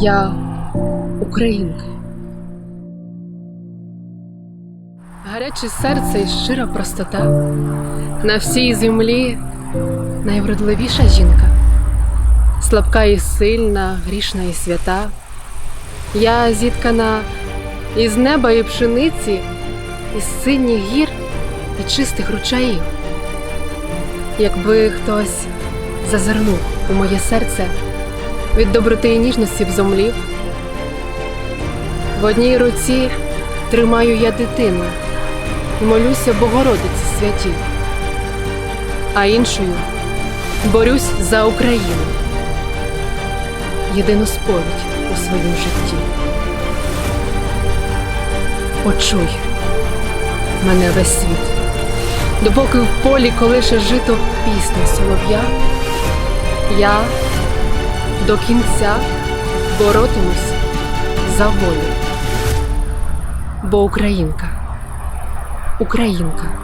Я українка. Гаряче серце і щира простота. На всій землі найвродливіша жінка, слабка і сильна, грішна і свята. Я зіткана із неба і пшениці, із синіх гір і чистих ручаїв. Якби хтось зазирнув у моє серце, від доброти і ніжності б зомлів. В одній руці тримаю я дитину і молюся Богородиці святій, а іншою борюсь за Україну, єдину сповідь у своїм житті. Почуй мене весь світ, допоки в полі колише жито пісня солов'я, я до кінця боротимусь за волю. Бо Українка, Українка